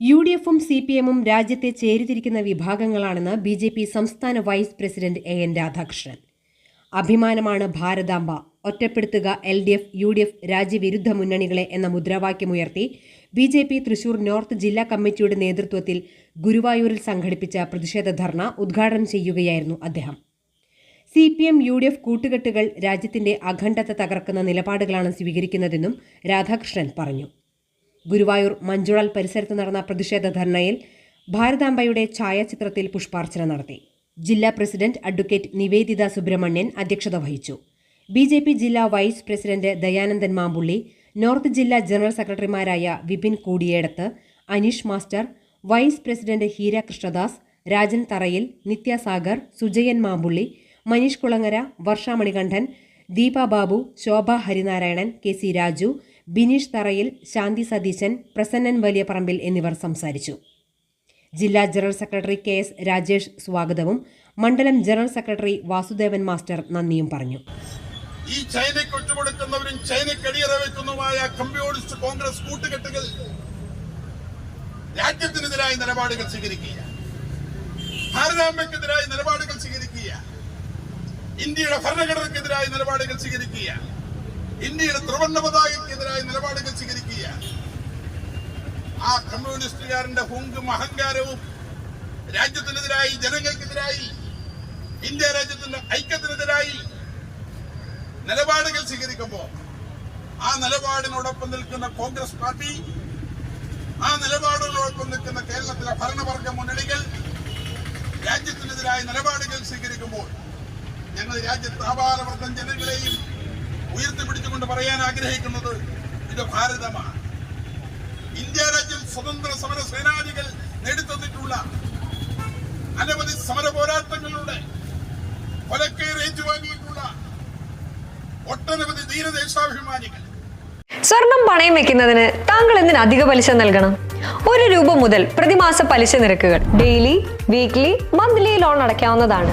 U D എഫും C P എമ്മും രാജ്യത്തെ ചേരിതിരിക്കുന്ന വിഭാഗങ്ങളാണെന്ന് ബി ജെ പി സംസ്ഥാന vice president A N Radhakrishnan. അഭിമാനമാണ് ഭാരതാംബ. ഒറ്റപ്പെടുത്തുക L D F U D F രാജ്യവിരുദ്ധ മുന്നണികളെ എന്ന മുദ്രാവാക്യമുയർത്തി B J P Thrissur north ജില്ലാ കമ്മിറ്റിയുടെ നേതൃത്വത്തിൽ ഗുരുവായൂരിൽ സംഘടിപ്പിച്ച പ്രതിഷേധ ധർണ ഉദ്ഘാടനം ചെയ്യുകയായിരുന്നു അദ്ദേഹം. C P M U D F കൂട്ടുകെട്ടുകൾ രാജ്യത്തിന്റെ അഖണ്ഡത തകർക്കുന്ന നിലപാടുകളാണ് സ്വീകരിക്കുന്നതെന്നും രാധാകൃഷ്ണൻ പറഞ്ഞു. ഗുരുവായൂർ മഞ്ചുളൽ പരിസരത്ത് നടന്ന പ്രതിഷേധ ധർണയിൽ ഭാരതാംബയുടെ ഛായാചിത്രത്തിൽ പുഷ്പാർച്ചന നടത്തി. ജില്ലാ പ്രസിഡന്റ് അഡ്വക്കേറ്റ് നിവേദിത സുബ്രഹ്മണ്യൻ അധ്യക്ഷത വഹിച്ചു. ബി ജെ പി ജില്ലാ vice president Dayanandan Mampully north ജില്ലാ ജനറൽ സെക്രട്ടറിമാരായ Vipin Koodiyedath Aneesh master vice president Heera Krishnadas Rajan Tharayil Nithyasagar Sujayan Mampully Maneesh Kulangara Varsha Manikandan Deepa Babu Shobha Harinarayanan K C Raju Bineesh Tharayil Shanthi Satheesan Prasannan Valiyaparambil എന്നിവർ സംസാരിച്ചു. ജില്ലാ general secretary K S Rajesh സ്വാഗതവും മണ്ഡലം general secretary Vasudevan master നന്ദിയും പറഞ്ഞു. ഈ ചൈനയ്ക്ക് ഒറ്റുകൊടുക്കുന്നവരും ചൈനയ്ക്ക് അടിയറ വയ്ക്കുന്നതുമായ കമ്മ്യൂണിസ്റ്റ് കോൺഗ്രസ് കൂട്ടുകെട്ടുകൾ രാജ്യത്തിനെതിരായ നിലപാടുകൾ സ്വീകരിക്കുക ഭാരതാമ്യക്കെതിരായ നിലപാടുകൾ സ്വീകരിക്കുക ഇന്ത്യയുടെ ഭരണഘടനയ്ക്കെതിരായ നിലപാടുകൾ സ്വീകരിക്കുക ഇന്ത്യയുടെ ത്രിവർണ പതാകയ്ക്കെതിരായ നിലപാടുകൾ സ്വീകരിക്കുകയാണ്. ആ കമ്മ്യൂണിസ്റ്റുകാരന്റെ ഹുങ്കും അഹങ്കാരവും രാജ്യത്തിനെതിരായി ജനങ്ങൾക്കെതിരായി ഇന്ത്യ രാജ്യത്തിന്റെ ഐക്യത്തിനെതിരായി നിലപാടുകൾ സ്വീകരിക്കുമ്പോൾ ആ നിലപാടിനോടൊപ്പം നിൽക്കുന്ന കോൺഗ്രസ് പാർട്ടി ആ നിലപാടുകളോടൊപ്പം നിൽക്കുന്ന കേരളത്തിലെ ഭരണവർഗ മുന്നണികൾ രാജ്യത്തിനെതിരായ നിലപാടുകൾ സ്വീകരിക്കുമ്പോൾ ഞങ്ങൾ രാജ്യത്ത് ആപാലവർദ്ധം ജനങ്ങളെയും ഉയർത്തിപ്പിടിച്ചുകൊണ്ട് പറയാൻ ആഗ്രഹിക്കുന്നത് ഇത് ഭാരതമാണ്. ഇന്ത്യ രാജ്യം സ്വതന്ത്ര സമര സേനാനികൾ നേടിത്തന്നിട്ടുള്ള അനവധി സമര പോരാട്ടങ്ങളുടെ കൊലക്കേർ ഏറ്റുവാങ്ങിയിട്ടുള്ള ഒട്ടനവധി ധീരദേശാഭിമാനികൾ. സ്വർണം പണയം വെക്കുന്നതിന് താങ്കൾ എന്തിന് അധിക പലിശ നൽകണം? ഒരു രൂപ മുതൽ പ്രതിമാസ പലിശ നിരക്കുകൾ ഡെയിലി വീക്ക്ലി മന്ത്ലി ലോൺ അടയ്ക്കാവുന്നതാണ്.